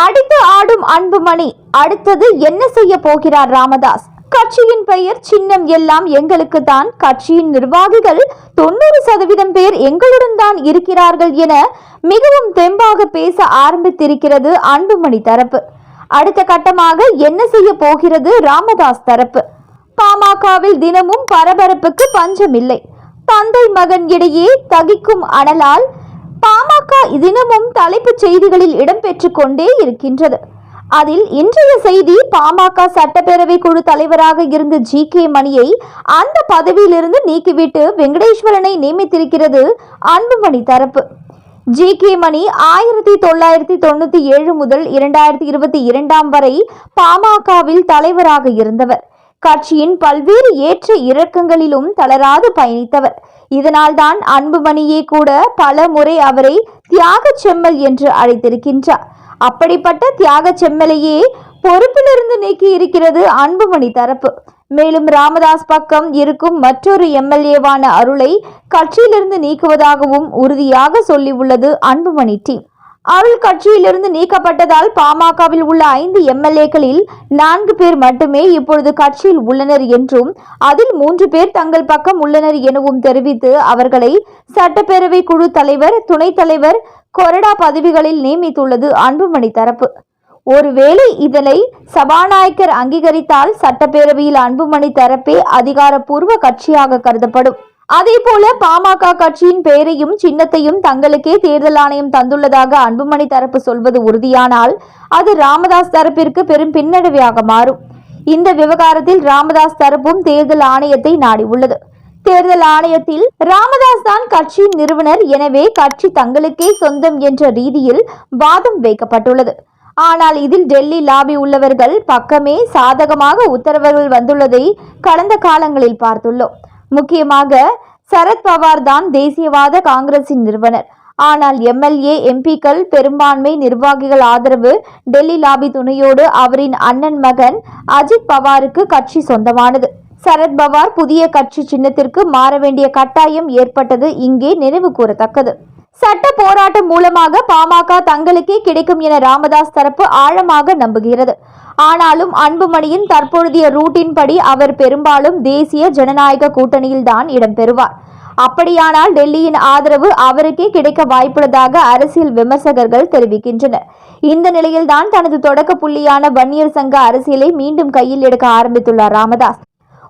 அடித்து ஆடும் அன்புமணி அடுத்தது என்ன செய்ய போகிறார் ராமதாஸ்? கட்சியின் பெயர் சின்னம் எல்லாம் எங்களுக்கு தான் கட்சியின் நிர்வாகிகள் தொண்ணூறு சதவீதம் பேர் எங்களுடன் தான் இருக்கிறார்கள் என மிகவும் தெம்பாக பேச ஆரம்பித்திருக்கிறது அன்புமணி தரப்பு. அடுத்த கட்டமாக என்ன செய்ய போகிறது ராமதாஸ் தரப்பு? பாமகவில் தினமும் பரபரப்புக்கு பஞ்சமில்லை. தந்தை மகன் இடையே தகிக்கும் அனலால் பாமக தினமும் தலைப்புச் செய்திகளில் இடம்பெற்றுக் கொண்டே இருக்கின்றது. அதில் இன்றைய செய்தி பாமக சட்டப்பேரவை குழு தலைவராக இருந்த ஜி. கே. மணியை அந்த பதவியிலிருந்து நீக்கிவிட்டு வெங்கடேஸ்வரனை நியமித்திருக்கிறது அன்புமணி தரப்பு. ஜி. கே. மணி ஆயிரத்தி தொள்ளாயிரத்தி தொண்ணூத்தி ஏழு முதல் இரண்டாயிரத்தி இருபத்தி இரண்டாம் வரை பாமகவில் தலைவராக இருந்தவர். கட்சியின் பல்வேறு ஏற்ற இறக்கங்களிலும் தளராது பயணித்தவர். இதனால்தான் அன்புமணியே கூட பல முறை அவரை தியாகச் செம்மல் என்று அழைத்திருக்கின்றார். அப்படிப்பட்ட தியாகச் செம்மலையே பொறுப்பிலிருந்து நீக்கி இருக்கிறது அன்புமணி தரப்பு. மேலும் ராமதாஸ் பக்கம் இருக்கும் மற்றொரு எம்எல்ஏவான அருளை கட்சியிலிருந்து நீக்குவதாகவும் உறுதியாக சொல்லியுள்ளது அன்புமணி டீம். அருள் கட்சியிலிருந்து நீக்கப்பட்டதால் பாமகவில் உள்ள ஐந்து எம்எல்ஏக்களில் நான்கு பேர் மட்டுமே இப்பொழுது கட்சியில் உள்ளனர் என்றும் அதில் மூன்று பேர் தங்கள் பக்கம் உள்ளனர் எனவும் தெரிவித்து அவர்களை சட்டப்பேரவை குழு தலைவர் துணைத் தலைவர் கொறடா பதவிகளில் நியமித்துள்ளது அன்புமணி தரப்பு. ஒருவேளை இதனை சபாநாயகர் அங்கீகரித்தால் சட்டப்பேரவையில் அன்புமணி தரப்பே அதிகாரப்பூர்வ கட்சியாக கருதப்படும். அதே போல பாமக கட்சியின் பெயரையும் சின்னத்தையும் தங்களுக்கே தேர்தல் ஆணையம் தந்துள்ளதாக அன்புமணி தரப்பு சொல்வது உறுதியானால் அது ராமதாஸ் தரப்பிற்கு பெரும் பின்னடைவையாக மாறும். இந்த விவகாரத்தில் ராமதாஸ் தரப்பும் தேர்தல் ஆணையத்தை நாடியுள்ளது. தேர்தல் ஆணையத்தில் ராமதாஸ் தான் கட்சியின் நிறுவனர் எனவே கட்சி தங்களுக்கே சொந்தம் என்ற ரீதியில் வாதம் வைக்கப்பட்டுள்ளது. ஆனால் இதில் டெல்லி லாபி உள்ளவர்கள் பக்கமே சாதகமாக உத்தரவுகள் வந்துள்ளதை கடந்த காலங்களில் பார்த்துள்ளோம். முக்கியமாக சரத் பவார் தான் தேசியவாத காங்கிரசின் நிறுவனர். ஆனால் எம்எல்ஏ எம்பிக்கள் பெரும்பான்மை நிர்வாகிகள் ஆதரவு டெல்லி லாபி துணையோடு அவரின் அண்ணன் மகன் அஜித் பவாருக்கு கட்சி சொந்தமானது. சரத் பவார் புதிய கட்சி சின்னத்திற்கு மாற வேண்டிய கட்டாயம் ஏற்பட்டது இங்கே நினைவு கூறத்தக்கது. சட்ட போராட்டம் மூலமாக பாமக தங்களுக்கே கிடைக்கும் என ராமதாஸ் தரப்பு ஆழமாக நம்புகிறது. ஆனாலும் அன்புமணியின் தற்பொழுதைய ரூட்டின் படி அவர் பெரும்பாலும் தேசிய ஜனநாயக கூட்டணியில் தான் இடம்பெறுவார் அப்படியானால் டெல்லியின் ஆதரவு அவருக்கே கிடைக்க வாய்ப்புள்ளதாக அரசியல் விமர்சகர்கள் தெரிவிக்கின்றனர். இந்த நிலையில்தான் தனது தொடக்க புள்ளியான வன்னியர் சங்க அரசியலை மீண்டும் கையில் எடுக்க ஆரம்பித்துள்ளார் ராமதாஸ்.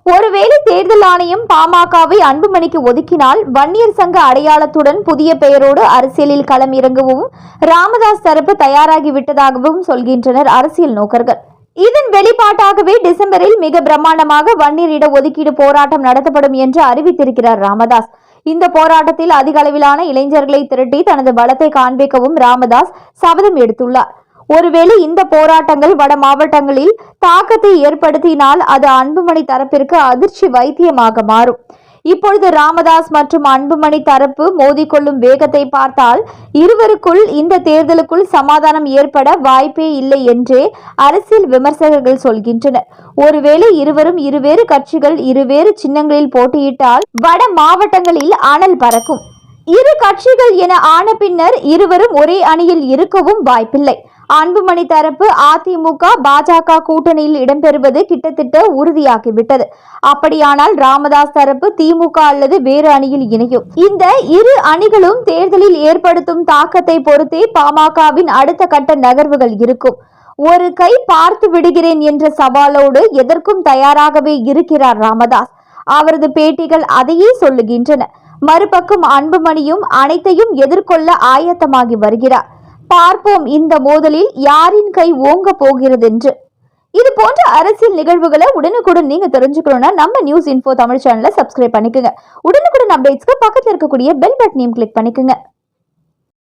ஒருவேளை தேர்தல் ஆணையம் பாமகவை அன்புமணிக்கு ஒதுக்கினால் வன்னியர் சங்க அடையாளத்துடன் புதிய பெயரோடு அரசியலில் களம் இறங்கவும் ராமதாஸ் தரப்பு தயாராகி விட்டதாகவும் சொல்கின்றனர் அரசியல் நோக்கர்கள். இதன் வெளிப்பாட்டாகவே டிசம்பரில் மிக பிரம்மாண்டமாக வன்னியர் இட ஒதுக்கீடு போராட்டம் நடத்தப்படும் என்று அறிவித்திருக்கிறார் ராமதாஸ். இந்த போராட்டத்தில் அதிக அளவிலான இளைஞர்களை திரட்டி தனது பலத்தை காண்பிக்கவும் ராமதாஸ் சபதம் எடுத்துள்ளார். ஒருவேளை இந்த போராட்டங்கள் வட மாவட்டங்களில் தாக்கத்தை ஏற்படுத்தினால் அது அன்புமணி தரப்பிற்கு அதிர்ச்சி வைத்தியமாக மாறும். இப்பொழுது ராமதாஸ் மற்றும் அன்புமணி தரப்பு மோதிக்கொள்ளும் வேகத்தை பார்த்தால் இருவருக்குள் இந்த தேர்தலுக்குள் சமாதானம் ஏற்பட வாய்ப்பே இல்லை என்றே அரசியல் விமர்சகர்கள் சொல்கின்றனர். ஒருவேளை இருவரும் இருவேறு கட்சிகள் இருவேறு சின்னங்களில் போட்டியிட்டால் வட மாவட்டங்களில் அனல் பறக்கும். இரு கட்சிகள் என ஆன பின்னர் இருவரும் ஒரே அணியில் இருக்கவும் வாய்ப்பில்லை. அன்புமணி தரப்பு அதிமுக பாஜக கூட்டணியில் இடம்பெறுவது கிட்டத்தட்ட உறுதியாகிவிட்டது. அப்படியானால் ராமதாஸ் தரப்பு திமுக அல்லது வேறு அணியில் இணையும். இந்த இரு அணிகளும் தேர்தலில் ஏற்படுத்தும் தாக்கத்தை பொறுத்தே பாமகவின் அடுத்த கட்ட நகர்வுகள் இருக்கும். ஒரு கை பார்த்து விடுகிறேன் என்ற சவாலோடு எதற்கும் தயாராகவே இருக்கிறார் ராமதாஸ். அவரது பேட்டிகள் அதையே சொல்லுகின்றன. மறுபக்கம் அன்புமணியும் அனைத்தையும் எதிர்கொள்ள ஆயத்தமாகி வருகிறார். பார்ப்போம். இந்த மோதலில் யாரின் கை ஓங்க போகிறது என்று இது போன்ற அரசியல் நிகழ்வுகளை உடனுக்குடன் நீங்க தெரிஞ்சுக்கணும்னா நம்ம நியூஸ் இன்ஃபோ தமிழ் சேனலை சப்ஸ்கிரைப் பண்ணிக்கோங்க. உடனுக்குடன் அப்டேட்ஸ்க்கு பக்கத்தில் இருக்கக்கூடிய பெல் பட்டனையும் கிளிக் பண்ணிக்கோங்க.